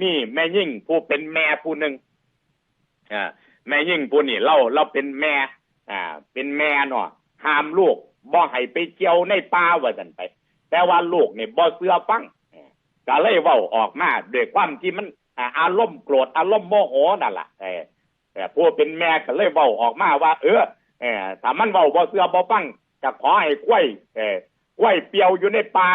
มีแม่ยิ่งผู้เป็นแม่ผู้หนึ่งอ่าแม่ยิ่งผู้นี่เราเราเป็นแม่ อ่า เป็นแม่เนาะห้ามลูกบ่ให้ไปเกี่ยวในป่าว่าสันไป แต่ว่าลูกเนี่ยบ่เสื้อฟังก็เลยเว้าออกมาด้วยความที่มันอารมณ์โกรธอารมณ์โมโหนั่นแหละเออแต่ผู้เป็นแม่ก็เลยเว้าออกมาว่า เออเออถ้ามันเว้าบ่เสือบ่ฟังจะขอให้กล้วยเออกล้วยเปียวอยู่ในป่า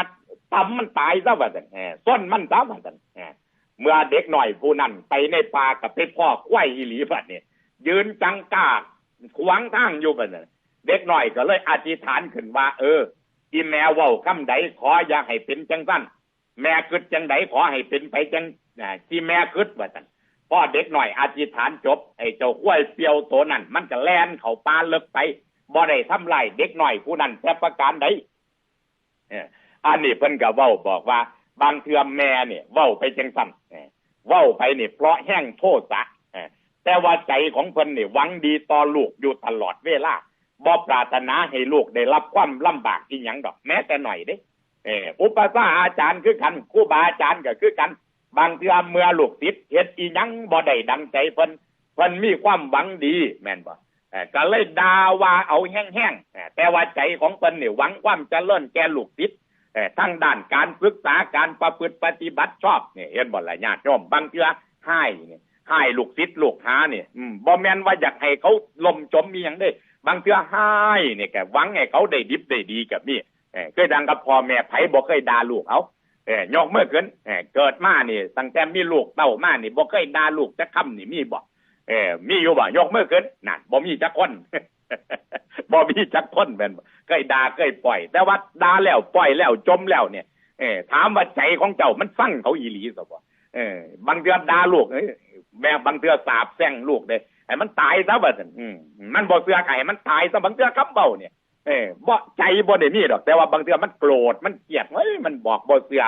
ตำมันตายซะว่าซั่นเออส้นมันซะว่าซั่นเออ เมื่อเด็กหน่อยผู้นั้นไปในป่ากับไปพ่อกล้วยอีหลีบัดเนี้ยืนจังกากขวางทางอยู่บัดนั้นเด็กหน่อยก็เลยอธิษฐานขึ้นว่า เออที่แม่ว้าคำใดขออย่าให้เป็นจังสั้นแม่คิดจังใดขอให้เป็นไปจังที่แม่คิดว่าซั่นพอเด็กหน่อยอธิษฐานจบไอ้เจ้าข้วยเปียวตัวนั้น มันก็แล่นเขาป่าเลิกไปบ่ได้ทำลายเด็กหน่อยผู้นั้นแต่ประการใดเอออันนี้เพิ่นก็เว้าบอกว่า บางเทื่อแม่เนี่ยเว้าไปจังสั้นเว้าไปเนี่ยเพราะแห้งโทษะเออแต่ว่าใจของเพิ่นนี่หวังดีต่อลูกอยู่ตลอดเวลาบ่ปรารถนาให้ลูกได้รับความลำบากที่หยังดอก แม้แต่หน่อยเด้เอออุปสาอาจารย์คือกันครูบาอาจารย์ก็คือกัน บางเทื่อเมื่อลูกศิษย์เฮ็ดอีหยังบ่ได้ดังใจเพิ่นเพิ่นมีความหวังดี แม่นบ่เออก็เลยด่าว่าเอาแห้งๆเออแต่ว่าใจของเพิ่นนี่หวังความเจริญแก่ลูกศิษย์เออ ทั้งด้านการศึกษาการประพฤติปฏิบัติชอบเนี่ยเห็นบ่ล่ะญาติโยมบางเทื่อให้นี่ให้ลูกศิษย์ลูกหาเนี่อืมบ่แม่นว่าอยากให้เขาล่มจมมีหยังเด้ บางเทื่อให้เนี่ยแกหวังให้เขาได้ดิบได้ดีกับนี่เออเคยดังกับพ่อแม่ไผบ่เคยด่าลูกเอาเออยกเมื่อเกินเออเกิดมานี่ตั้งแต่มีลูกเต้ามานี่บ่เคยด่าลูกจักคำนี่มีบ่เออมีอยู่บ่ยกเมื่อเกินนั่นบ่มีจักคน บ่มีจักคนแม่นบ่เคยด่าเคยปล่อย แต่ว่าด่าแล้วปล่อยแล้วจมแล้วเนี่ยเออถามว่าใจของเจ้ามันฟังเขาอีหลีซะบ่เออบางเทื่อด่าลูกเอ้ยแม่บางเทื่อสาบแช่งลูกเด้ให้มันตายซะบัดนั้นอืมมันบ่เสือไก่มันตายซะบางเทื่อคำเบาเนี่ยเออบ่ใจบ่ได้มีดอก แต่ว่าบางเทื่อมันโกรธมันเกลียดเฮ้ยมันบอกบ่เสือ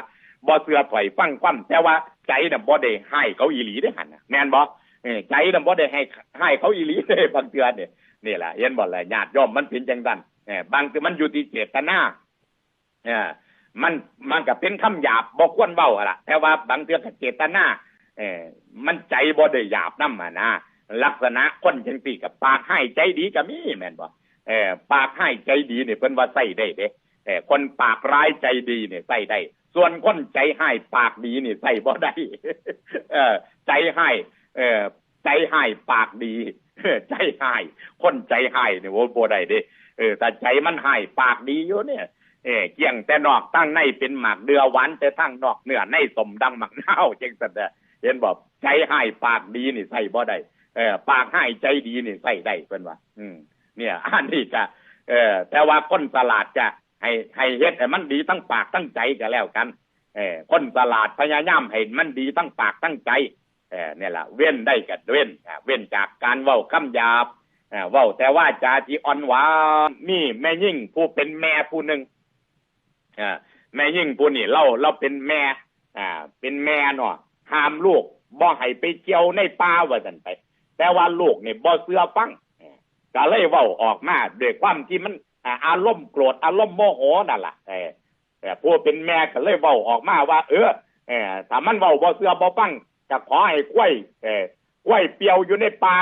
บ่เสือถอยฟังความแต่ว่าใจน่ะบ่ได้ให้เขาอีหลีได้หั่นน่ะแม่นบ่เออใจน่ะบ่ได้ให้ให้เขาอีหลีเด้บางเทื่อเนี่ย นี่แหละเห็นบ่ล่ะญาติโยมมันเป็นจังซั่นเออบางเทื่อมันอยู่ที่เจตนาเออมันมันก็เป็นคำหยาบบ่ควรเว้าอะล่ะแต่ว่าบางเทื่อก็เจตนาเออมันใจบ่ได้หยาบนำอะนะลักษณะคนจังซี่กับปากให้ใจดีก็มีแม่นบ่เออปากให้ใจดีเนี่ยเพิ่นว่าใส่ได้เด้เออคนปากร้ายใจดีเนี่ยใส่ได้ ส่วนคนใจให้ปากดีเนี่ยใส่บ่ได้เออใจให้เออใจให้ปากดี ใจให้คนใจให้เนี่ยโว้บ่ได้เด้เออแต่ใจมันให้ปากดีอยู่เนี่ยเออเกี่ยงแต่นอกตั้งในเป็นหมากเดือหวานแต่ทั้งนอกเนื้อในสมดังหมักเน่าวจังซั่นเดอเห็นบ่ใจให้ปากดีนี่ใส่บ่ได้เออปากให้ใจดีนี่ใส่ได้เพิ่นว่าอืม เนี่ยอันนี้ก็เออแต่ว่าคนตลาดจะให้ให้เฮ็ดให้มันดีทั้งปากทั้งใจก็แล้วกัน เออคนตลาดพยายามให้มันดีทั้งปากทั้งใจ เออเนี่ยละเว้นได้ก็เว้นเว้นจากการเว้าคำหยาบอ่าเว้าแต่ว่าจาที่อ่อนหวานนี่แม่ยิ่งผู้เป็นแม่ผู้หนึ่งแม่ยิ่งผู้นี่เราเราเป็นแม่อ่าเป็นแม่เนาะห้ามลูกบ่ให้ไปเกี่ยวในป่าว่าซั่นไป แต่ว่าลูกเนี่ยบ่เสื้อฟังก็เลยเว้าออกมาด้วยความที่มันอารมณ์โกรธอารมณ์โมโหนั่นแหละเออผู้เป็นแม่ก็เลยเว้าออกมาว่า เออเออถ้ามันเว้าบ่เสื้อบ่ฟัง จะขอให้กล้วยเออกล้วยเปียวอยู่ในป่า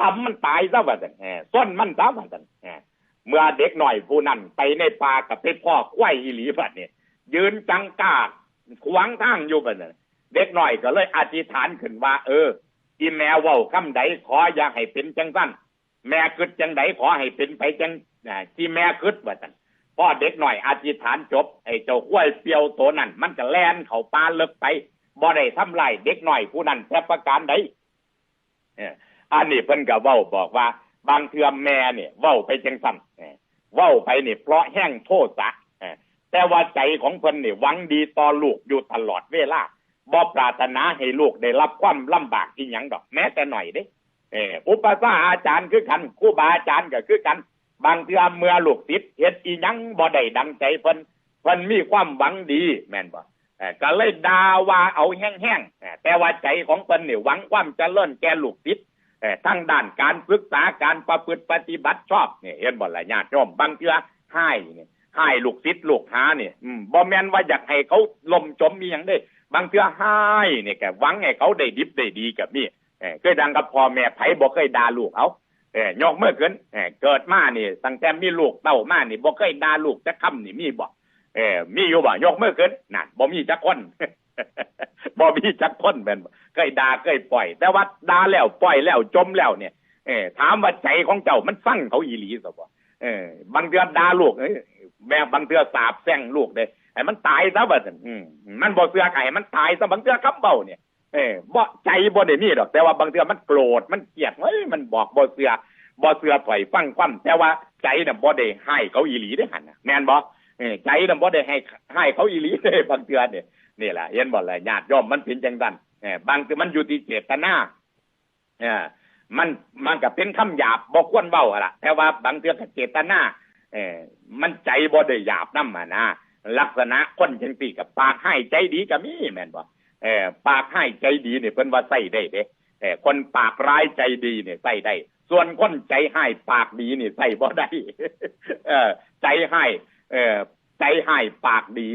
ตำมันตายซะว่าซั่นเออส้นมันซะว่าซั่นเออเมื่อเด็กหน่อยผู้นั้นไปในป่ากับไปพ่อกล้วยอีหลีบัดนี้ยืนจังกากขวางทางอยู่บัดนั้นเด็กหน่อยก็เลยอธิษฐานขึ้นว่า เออที่แม่เว้าคำใดขออย่าให้เป็นจังสั้นแม่คิดจังใดขอให้เป็นไปจังที่แม่คิดว่าซั่นพอเด็กหน่อยอธิษฐานจบไอ้เจ้าข้วยเปียวตัวนั้นมันก็แล่นเข้าป่าเลิกไป บ่ได้ทำลายเด็กหน่อยผู้นั้นแต่ประการใดอันนี้เพิ่นก็เว้าบอกว่า บางเทื่อแม่เนี่ยเว้าไปจังสั้นเว้าไปเนี่ยเพราะแห้งโทษะแต่ว่าใจของเพิ่นเนี่หวังดีต่อลูกอยู่ตลอดเวลาบ่ปรารถนาให้ลูกได้รับความลำบากที่หยังดอก แม้แต่หน่อยเด้เอออุปสาอาจารย์คือกันครูบาอาจารย์ก็คือกัน บางเทื่อเมื่อลูกศิษย์เฮ็ดอีหยังบ่ได้ดังใจเพิ่นเพิ่นมีความหวังดี แม่นบ่เออ ก็เลยด่าว่าเอาแห้งๆแต่ว่าใจของเพิ่นนี่ยหวังความเจริญแก่ลูกศิษย์ทั้งด้านการศึกษาการประพฤติปฏิบัติชอบเนี่ยเห็นบ่ละญาติโยมบางเทื่อให้นี่ให้ลูกศิษย์ลูกหานี่อืมบ่แม่นว่าอยากให้เขาลมจมมีหยังเด้ บางเทื่อให้เนี่ยก็หวังให้เขาได้ดิบได้ดีกับนี่เคยดังกับพ่อแม่ไผบ่เคยด่าลูกเอาเออยกเมื่อเกินเกิดมานี่ตั้งแต่มีลูกเต้ามานี่บ่เคยด่าลูกจักคำนี่มีบ่ เออมีอยู่บ่ยกเมื่อเกินนั่นบ่มีจักคนบ่มีจักคนแม่นเคยด่าเคยปล่อย แต่ว่าด่าแล้วปล่อยแล้วจมแล้วเนี่ยเออถามว่าใจของเจ้ามันฟังเขาอีหลีซะบ่เออบางเดือนด่าลูกเอ้ยแม่บางเดือนสาบแช่งลูกเด้ให้มันตายซะบัดนั้นอืมมันบ่เสือไก่มันตายซะบางเดือนคำเบาเนี่ยเออบ่ใจบ่ได้มีดอก แต่ว่าบางเดือนมันโกรธมันเกลียดเฮ้ยมันบอกบ่เสือบ่เสือถอยฟังความแต่ว่าใจน่ะบ่ได้ให้เขาอีหลีได้หั่นน่ะแม่นบ่ ใจน่ะบ่ได้ให้ให้เขาอีหลีเด้บางเดือนเนี่ยนี่แหละเห็นบ่ล่ะญาติโยมมันเป็นจังซั่นเออบางเทือมันอยู่ที่เจตนาเออมันมันก็เป็นคำหยาบบ่ควรเว้าอะล่ะแต่ว่าบางเทือก็เจตนาเออมันใจบ่ได้หยาบนำอะนะลักษณะคนจังซี่กับปากให้ใจดีก็มีแม่นบ่เออปากให้ใจดีนี่เพิ่นว่าใส่ได้เด้เออคนปากร้ายใจดีนี่ใส่ได้ ส่วนคนใจให้ปากดีนี่ใส่บ่ได้เออใจให้ เออใจให้ปากดี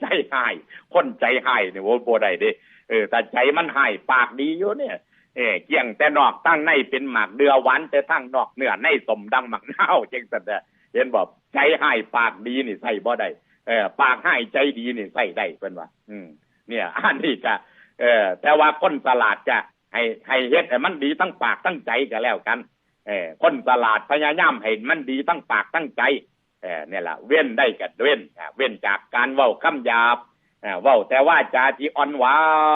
ใจให้คนใจให้นี่โว้บ่ได้เด้เออแต่ใจมันให้ปากดีอยู่เนี่ยเออเกี่ยงแต่นอกตั้งในเป็นหมากเดือหวานแต่ทั้งนอกเนื้อในสมดังหมักเน่าวจังสันเด้อเห็นบอกใจให้ปากดีนี่ใส่บ่ได้เออปากให้ใจดีนี่ใส่ได้เพิ่นว่าอืม เนี่ยอันนี้ก็เออแต่ว่าคนตลาดจะให้ให้เฮ็ดให้มันดีทั้งปากทั้งใจก็แล้วกัน เออคนตลาดพยายามให้มันดีทั้งปากทั้งใจ เออเนี่ยละเว้นได้ก็เว้นเว้นจากการเว้าคำหยาบอ่าเว้าแต่ว่าจาที่อ่อนหวาน